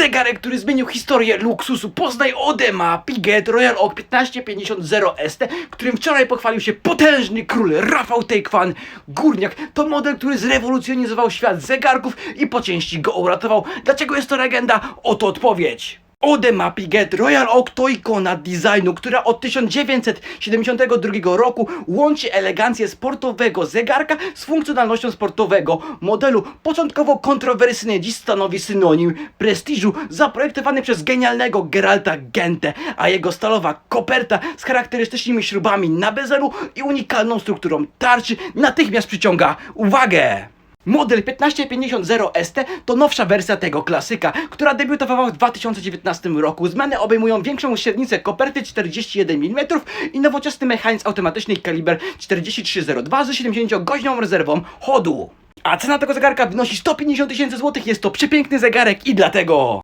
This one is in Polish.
Zegarek, który zmienił historię luksusu. Poznaj Odema Piget Royal Oak 1550 ST, którym wczoraj pochwalił się potężny król Rafał Tejkwan Górniak. To model, który zrewolucjonizował świat zegarków i po części go uratował. Dlaczego jest to legenda? Oto odpowiedź. Odema Piget Royal Oak designu, która od 1972 roku łączy elegancję sportowego zegarka z funkcjonalnością sportowego modelu. Początkowo kontrowersyjny, dziś stanowi synonim prestiżu, zaprojektowany przez genialnego Geralta Gente, a jego stalowa koperta z charakterystycznymi śrubami na bezelu i unikalną strukturą tarczy natychmiast przyciąga uwagę. Model 1550 ST to nowsza wersja tego klasyka, która debiutowała w 2019 roku. Zmiany obejmują większą średnicę koperty 41 mm i nowoczesny mechanizm automatyczny kaliber 4302 ze 70-godziną rezerwą chodu. A cena tego zegarka wynosi 150 tysięcy złotych. Jest to przepiękny zegarek i dlatego